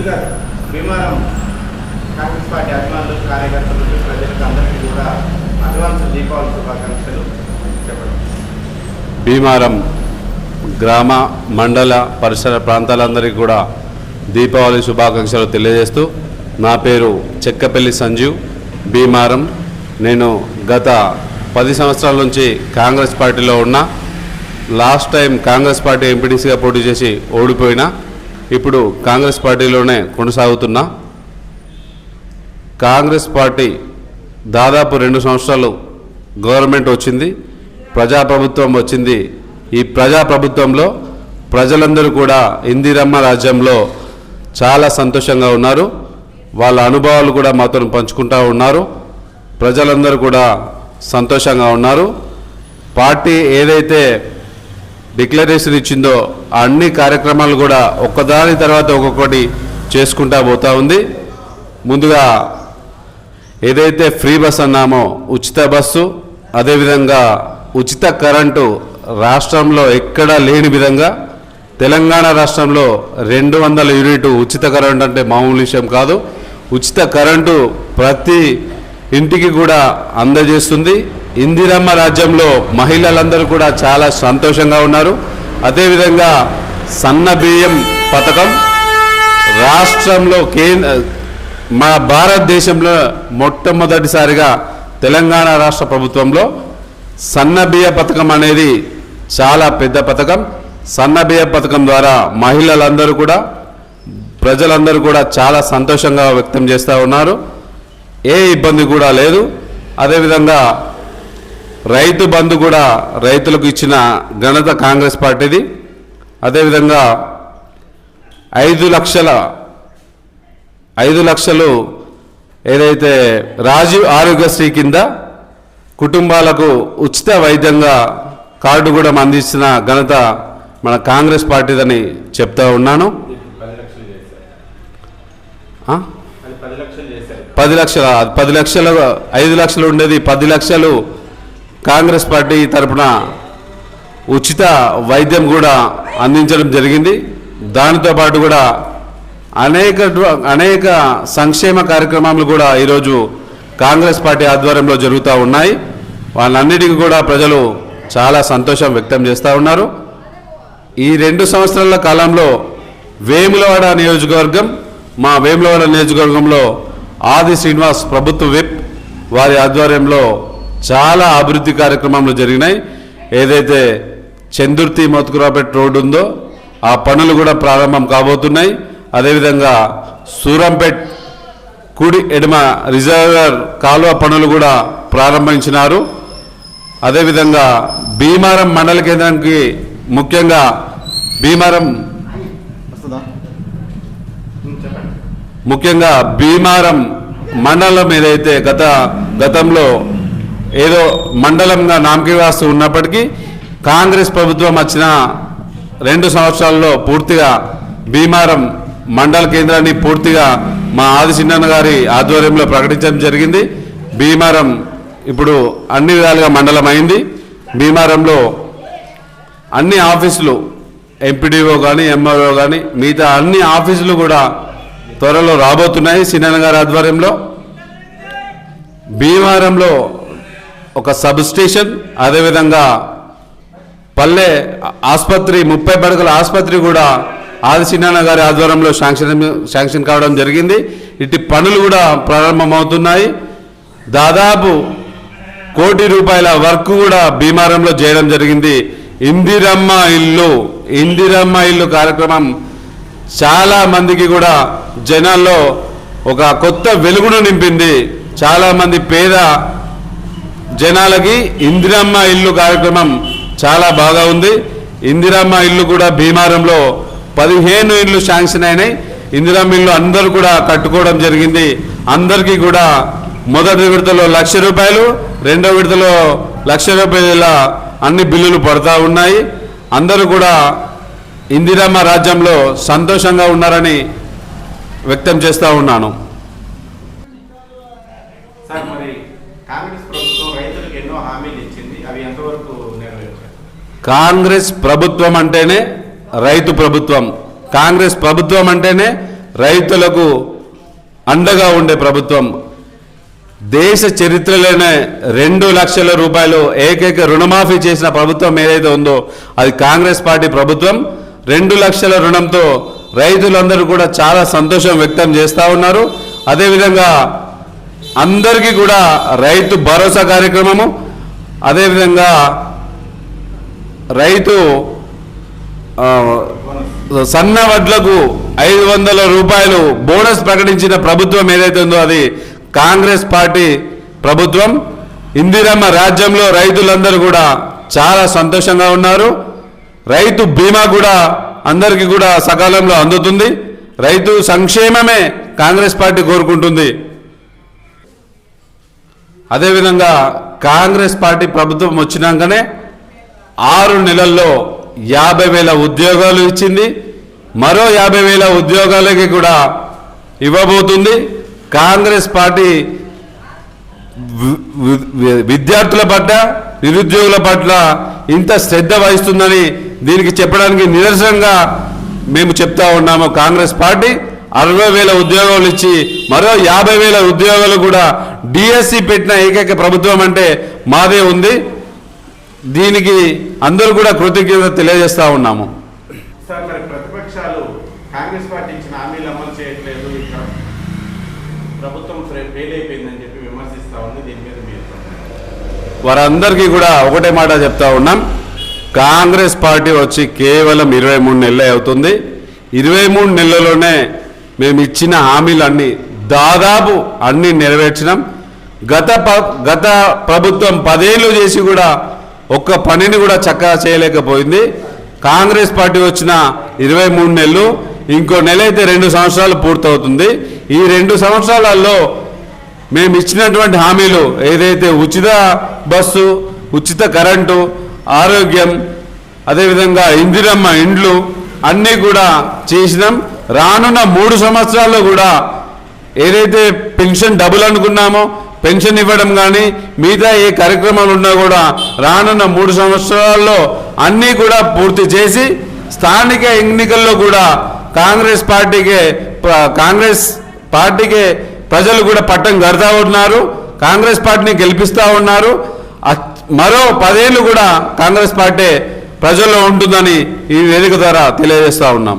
ముందుగా భీమవరం కాంగ్రెస్ పార్టీ అభిమానులు కార్యకర్తలు ప్రజలకు అందరికీ కూడా అడ్వాన్స్ దీపావళి శుభాకాంక్షలు చెప్పడం. భీమారం గ్రామ మండల పరిసర ప్రాంతాలందరికీ కూడా దీపావళి శుభాకాంక్షలు తెలియజేస్తూ నా పేరు చెక్కపల్లి సంజీవ్ భీమారం నేను గత పది సంవత్సరాల నుంచి కాంగ్రెస్ పార్టీలో ఉన్నా. లాస్ట్ టైం కాంగ్రెస్ పార్టీ ఎంపీటీసీగా పోటీ చేసి ఓడిపోయినా ఇప్పుడు కాంగ్రెస్ పార్టీలోనే కొనసాగుతున్నా కాంగ్రెస్ పార్టీ దాదాపు రెండు సంవత్సరాలు గవర్నమెంట్ వచ్చింది ప్రజాప్రభుత్వం వచ్చింది. ఈ ప్రజాప్రభుత్వంలో ప్రజలందరూ కూడా ఇందిరమ్మ రాజ్యంలో చాలా సంతోషంగా ఉన్నారు. వాళ్ళ అనుభవాలు కూడా మాతో పంచుకుంటూ ఉన్నారు. ప్రజలందరూ కూడా సంతోషంగా ఉన్నారు. పార్టీ ఏదైతే డిక్లరేషన్ ఇచ్చిందో ఆ అన్ని కార్యక్రమాలు కూడా ఒక్కదాని తర్వాత ఒక్కొక్కటి చేసుకుంటా పోతా ఉంది. ముందుగా ఏదైతే ఫ్రీ బస్ అన్నామో ఉచిత బస్సు అదేవిధంగా ఉచిత కరెంటు రాష్ట్రంలో ఎక్కడా లేని విధంగా తెలంగాణ రాష్ట్రంలో రెండు వందల యూనిట్ ఉచిత కరెంటు అంటే మామూలు విషయం కాదు. ఉచిత కరెంటు ప్రతి ఇంటికి కూడా అందజేస్తుంది. ఇందిరమ్మ రాజ్యంలో మహిళలందరూ కూడా చాలా సంతోషంగా ఉన్నారు. అదేవిధంగా సన్న బియ్యం పథకం రాష్ట్రంలో కేంద్ర మా భారతదేశంలో మొట్టమొదటిసారిగా తెలంగాణ రాష్ట్ర ప్రభుత్వంలో సన్న బియ్య పథకం అనేది చాలా పెద్ద పథకం. సన్నబియ్య పథకం ద్వారా మహిళలందరూ కూడా ప్రజలందరూ కూడా చాలా సంతోషంగా వ్యక్తం చేస్తూ ఉన్నారు. ఏ ఇబ్బంది కూడా లేదు. అదేవిధంగా రైతు బంధు కూడా రైతులకు ఇచ్చిన ఘనత కాంగ్రెస్ పార్టీది. అదేవిధంగా ఐదు లక్షల ఐదు లక్షలు ఏదైతే రాజీవ్ ఆరోగ్యశ్రీ కింద కుటుంబాలకు ఉచిత వైద్యంగా కార్డు కూడా అందించిన ఘనత మన కాంగ్రెస్ పార్టీదని చెప్తా ఉన్నాను. పది లక్షలు? పది లక్షలు ఐదు లక్షలు ఉండేది. పది లక్షలు కాంగ్రెస్ పార్టీ తరపున ఉచిత వైద్యం కూడా అందించడం జరిగింది. దానితో పాటు కూడా అనేక అనేక సంక్షేమ కార్యక్రమాలు కూడా ఈరోజు కాంగ్రెస్ పార్టీ ఆధ్వర్యంలో జరుగుతూ ఉన్నాయి. వాళ్ళన్నిటికీ కూడా ప్రజలు చాలా సంతోషం వ్యక్తం చేస్తూ ఉన్నారు. ఈ రెండు సంవత్సరాల కాలంలో వేములవాడ నియోజకవర్గం మా వేములవాడ నియోజకవర్గంలో ఆది శ్రీనివాస్ ప్రభుత్వ విప్ వారి ఆధ్వర్యంలో చాలా అభివృద్ధి కార్యక్రమాలు జరిగినాయి. ఏదైతే చందుర్తి మోత్కురాపేట రోడ్డు ఉందో ఆ పనులు కూడా ప్రారంభం కాబోతున్నాయి. అదేవిధంగా సూరంపేట్ కుడి ఎడమ రిజర్వర్ కాలువ పనులు కూడా ప్రారంభించినారు. అదేవిధంగా భీమారం మండల కేంద్రానికి ముఖ్యంగా భీమారం ముఖ్యంగా భీమారం మండలం ఏదైతే గత గతంలో ఏదో మండలంగా నామకివాస్తు ఉన్నప్పటికీ కాంగ్రెస్ ప్రభుత్వం వచ్చిన రెండు సంవత్సరాల్లో పూర్తిగా భీమారం మండల కేంద్రాన్ని పూర్తిగా మా ఆది గారి ఆధ్వర్యంలో ప్రకటించడం జరిగింది. భీమారం ఇప్పుడు అన్ని విధాలుగా మండలం అయింది భీమారంలో అన్ని ఆఫీసులు ఎంపీడీఓ కానీ ఎంఆర్ఓ కానీ మిగతా అన్ని ఆఫీసులు కూడా త్వరలో రాబోతున్నాయి సినన్న గారి ఆధ్వర్యంలో. భీమారంలో ఒక సబ్ స్టేషన్ అదేవిధంగా పల్లె ఆసుపత్రి ముప్పై పడకల ఆసుపత్రి కూడా ఆది గారి ఆధ్వర్యంలో శాంక్షన్ శాంక్షన్ కావడం జరిగింది. ఇటు పనులు కూడా ప్రారంభమవుతున్నాయి. దాదాపు కోటి రూపాయల వర్క్ కూడా భీమారంలో చేయడం జరిగింది. ఇందిరమ్మ ఇల్లు ఇందిరమ్మ ఇల్లు కార్యక్రమం చాలా మందికి కూడా జనాల్లో ఒక కొత్త వెలుగును నింపింది. చాలామంది పేద జనాలకి ఇందిరమ్మ ఇల్లు కార్యక్రమం చాలా బాగా ఉంది. ఇందిరమ్మ ఇల్లు కూడా భీమారంలో పదిహేను ఇల్లు శాంక్షన్ అయినాయి. ఇందిరమ్మ ఇల్లు అందరూ కూడా కట్టుకోవడం జరిగింది. అందరికీ కూడా మొదటి విడతలో లక్ష రూపాయలు రెండో విడతలో లక్ష రూపాయల అన్ని బిల్లులు పడతా ఉన్నాయి. అందరూ కూడా ఇందిరమ్మ రాజ్యంలో సంతోషంగా ఉన్నారని వ్యక్తం చేస్తూ ఉన్నాను సార్ మరి కాంగ్రెస్ ప్రభుత్వం రైతులకు ఎన్నో హామీలు ఇచ్చింది అవి ఎంతవరకు నెరవేర్చారు కాంగ్రెస్ ప్రభుత్వం అంటేనే రైతు ప్రభుత్వం. కాంగ్రెస్ ప్రభుత్వం అంటేనే రైతులకు అండగా ఉండే ప్రభుత్వం. దేశ చరిత్రలోనే రెండు లక్షల రూపాయలు ఏకైక రుణమాఫీ చేసిన ప్రభుత్వం ఏదైతే ఉందో అది కాంగ్రెస్ పార్టీ ప్రభుత్వం. రెండు లక్షల రుణంతో రైతులందరూ కూడా చాలా సంతోషం వ్యక్తం చేస్తూ ఉన్నారు. అదేవిధంగా అందరికీ కూడా రైతు భరోసా కార్యక్రమము. అదేవిధంగా రైతు సన్న వడ్లకు ఐదు వందల రూపాయలు బోనస్ ప్రకటించిన ప్రభుత్వం ఏదైతే ఉందో అది కాంగ్రెస్ పార్టీ ప్రభుత్వం. ఇందిరమ్మ రాజ్యంలో రైతులందరూ కూడా చాలా సంతోషంగా ఉన్నారు. రైతు బీమా కూడా అందరికీ కూడా సకాలంలో అందుతుంది. రైతు సంక్షేమమే కాంగ్రెస్ పార్టీ కోరుకుంటుంది. అదేవిధంగా కాంగ్రెస్ పార్టీ ప్రభుత్వం వచ్చినాకనే ఆరు నెలల్లో యాభై వేల ఉద్యోగాలు ఇచ్చింది. మరో యాభై వేల ఉద్యోగాలకి కూడా ఇవ్వబోతుంది. కాంగ్రెస్ పార్టీ విద్యార్థుల పట్ల నిరుద్యోగుల పట్ల ఇంత శ్రద్ధ వహిస్తుందని దీనికి చెప్పడానికి నిరసనగా మేము చెప్తా ఉన్నాము. కాంగ్రెస్ పార్టీ అరవై వేల ఉద్యోగాలు ఇచ్చి మరో యాభై వేల ఉద్యోగాలు కూడా డిఎస్సి పెట్టిన ఏకైక ప్రభుత్వం అంటే మాదే ఉంది. దీనికి అందరూ కూడా కృతజ్ఞత తెలియజేస్తా ఉన్నాము. సార్ మరి ప్రతిపక్షాలు కాంగ్రెస్ పార్టీ ఇచ్చిన హామీలు అమలు చేయట్లేదు. ఇక్కడ ప్రభుత్వం ఫెయిల్ అయిపోయిందని చెప్పి విమర్శిస్తా ఉంది. దీని మీద మీరు వారందరికీ కూడా ఒకటే మాట చెప్తా ఉన్నాం. కాంగ్రెస్ పార్టీ వచ్చి కేవలం ఇరవై మూడు నెలలే అవుతుంది. ఇరవై మూడు నెలల్లోనే మేము ఇచ్చిన హామీలన్నీ దాదాపు అన్ని నెరవేర్చినాం. గత గత ప్రభుత్వం పదేళ్ళు చేసి కూడా ఒక్క పనిని కూడా చక్కగా చేయలేకపోయింది. కాంగ్రెస్ పార్టీ వచ్చిన ఇరవై మూడు నెలలు ఇంకో నెల అయితే రెండు సంవత్సరాలు పూర్తవుతుంది. ఈ రెండు సంవత్సరాలలో మేము ఇచ్చినటువంటి హామీలు ఏదైతే ఉచిత బస్సు ఉచిత కరెంటు ఆరోగ్యం అదేవిధంగా ఇందిరమ్మ ఇండ్లు అన్నీ కూడా చేసినాం. రానున్న మూడు సంవత్సరాల్లో కూడా ఏదైతే పెన్షన్ డబుల్ అనుకున్నామో పెన్షన్ ఇవ్వడం కానీ మిగతా ఏ కార్యక్రమాలు ఉన్నా కూడా రానున్న మూడు సంవత్సరాల్లో అన్నీ కూడా పూర్తి చేసి స్థానిక ఎన్నికల్లో కూడా కాంగ్రెస్ పార్టీకే ప- కాంగ్రెస్ పార్టీకే ప్రజలు కూడా పట్టం కడతా ఉన్నారు కాంగ్రెస్ పార్టీని గెలిపిస్తూ ఉన్నారు. మరో పదేళ్ళు కూడా కాంగ్రెస్ పార్టీ ప్రజల్లో ఉంటుందని ఈ వేదిక ద్వారా తెలియజేస్తూ ఉన్నాం.